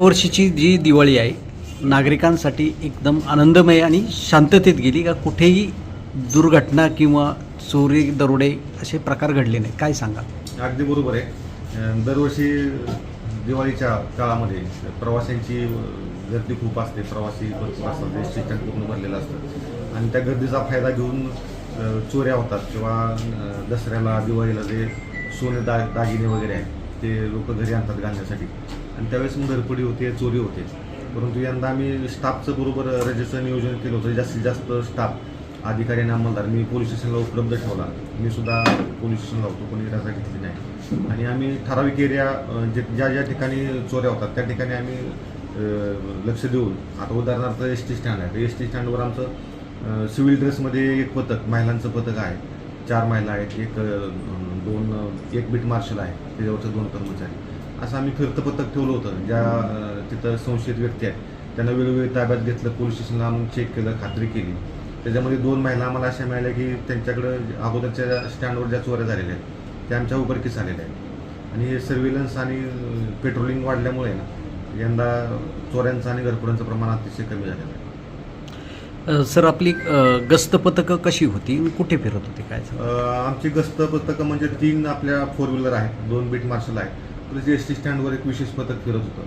या वर्षीची जी दिवाळी आहे नागरिकांसाठी एकदम आनंदमय आणि शांततेत गेली का कुठेही दुर्घटना किंवा चोरी दरोडे असे प्रकार घडले नाही काय सांगा अगदी बरोबर आहे. दरवर्षी दिवाळीच्या काळामध्ये प्रवाशांची गर्दी खूप असते. प्रवासी भरपूर असतात. ते स्टेशन पूर्ण भरलेलं असतं. आणि त्या गर्दीचा फायदा घेऊन चोऱ्या होतात किंवा दसऱ्याला दिवाळीला जे सोने दा दागिने वगैरे आहेत ते लोक घरी आणतात घालण्यासाठी. आणि त्यावेळेस मग धरपडी होते चोरी होते. परंतु यंदा आम्ही स्टाफचं बरोबर रजेचं नियोजन केलं होतं. जास्तीत जास्त स्टाफ अधिकारी आणि अंमलदार. मी पोलीस स्टेशनला उपलब्ध ठेवला. मी सुद्धा पोलीस स्टेशनला होतो कोणी रजा घेतली नाही. आणि आम्ही ठराविक एरिया जे ज्या ज्या ठिकाणी चोऱ्या होतात त्या ठिकाणी आम्ही लक्ष देऊन आता उदाहरणार्थ एस टी स्टँड आहे. एस टी स्टँडवर आमचं सिव्हिल ड्रेसमध्ये एक पथक महिलांचं पथक आहे. चार महिला आहेत. एक दोन एक बीट मार्शल आहे. त्याच्यावरचे दोन कर्मचारी. असं आम्ही फिरतं पथक ठेवलं होतं. ज्या तिथं संशयित व्यक्ती आहेत. त्यांना वेळोवेळी ताब्यात घेतलं पोलीस स्टेशनला आणून चेक केलं खात्री केली. त्याच्यामध्ये दोन महिला आम्हाला अशा मिळाल्या की त्यांच्याकडं अगोदरच्या स्टँडवर ज्या चोऱ्या झालेल्या आहेत त्या आमच्या उघडकीस आलेल्या आहेत. आणि हे सर्व्हिलन्स आणि पेट्रोलिंग वाढल्यामुळे ना यंदा चोऱ्यांचं आणि घरफोड्यांचं प्रमाण अतिशय कमी झालेलं आहे. सर आपली गस्त पथकं कशी होती? कुठे फिरत होती? काय आमची गस्त पथकं म्हणजे तीन आपल्या फोर व्हीलर आहेत दोन बीट मार्शल आहे जे एस टी स्टँडवर एक विशेष पथक फिरत होतं.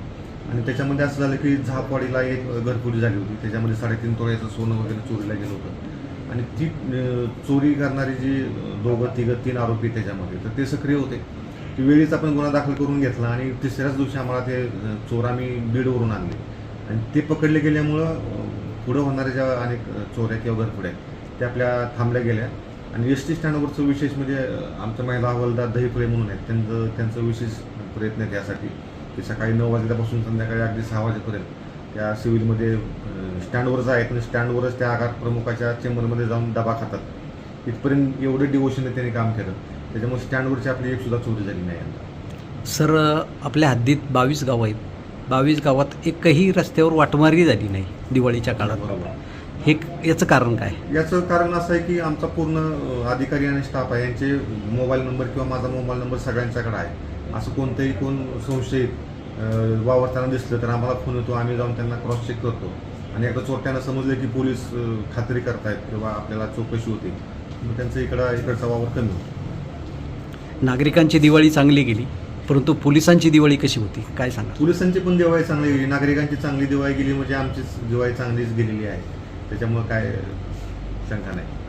आणि त्याच्यामध्ये असं झालं की झापवाडीला एक घरपुरी झाली होती. त्याच्यामध्ये साडेतीन तोळ्याचं सोनं वगैरे चोरीला गेलं होतं. आणि ती चोरी करणारी जी दोघं तिघं तीन आरोपी त्याच्यामध्ये तर ते सक्रिय होते. ती वेळीच आपण गुन्हा दाखल करून घेतला आणि तिसऱ्याच दिवशी आम्हाला ते चोर आम्ही बीडवरून आणले. आणि ते पकडले गेल्यामुळं पुढं होणाऱ्या ज्या अनेक चोऱ्या किंवा घरपुड्या आहेत त्या आपल्या थांबल्या गेल्या. आणि एस टी स्टँडवरचं विशेष म्हणजे आमच्या महिला हवालदार दहीफळे म्हणून आहेत. त्यांचं त्यांचं विशेष प्रयत्न आहे त्यासाठी की सकाळी नऊ वाजल्यापासून संध्याकाळी अगदी सहा वाजेपर्यंत त्या सिव्हिलमध्ये स्टँडवरच आहेत. आणि स्टँडवरच त्या आघात प्रमुखाच्या चेंबरमध्ये जाऊन डबा खातात. इथपर्यंत एवढं डिवोशनने त्यांनी काम केलं. त्याच्यामुळे स्टँडवरची आपली एक सुद्धा चोरी झाली नाही सर आपल्या हद्दीत बावीस गावं आहेत. बावीस गावात एकही रस्त्यावर वाटमारी झाली नाही दिवाळीच्या काळात. बरोबर. हे याचं कारण काय? याचं कारण असं आहे की आमचा पूर्ण अधिकारी आणि स्टाफ आहे यांचे मोबाईल नंबर किंवा माझा मोबाईल नंबर सगळ्यांच्याकडे आहे. असं कोणतंही कोण संशयित वावरताना दिसलं तर आम्हाला फोन येतो आम्ही जाऊन त्यांना क्रॉस चेक करतो. आणि एकदा चोरट्यांना समजलं की पोलीस खात्री करतायत किंवा आपल्याला चौकशी होते. मग त्यांचं इकडं इकडचा वावर कमी होतो. नागरिकांची दिवाळी चांगली गेली परंतु पोलिसांची दिवाळी कशी होती? काय सांगा पोलिसांची पण दिवाळी चांगली गेली. नागरिकांची चांगली दिवाळी गेली म्हणजे आमचीच दिवाळी चांगलीच गेलेली आहे. त्याच्यामुळं काय शंका नाही.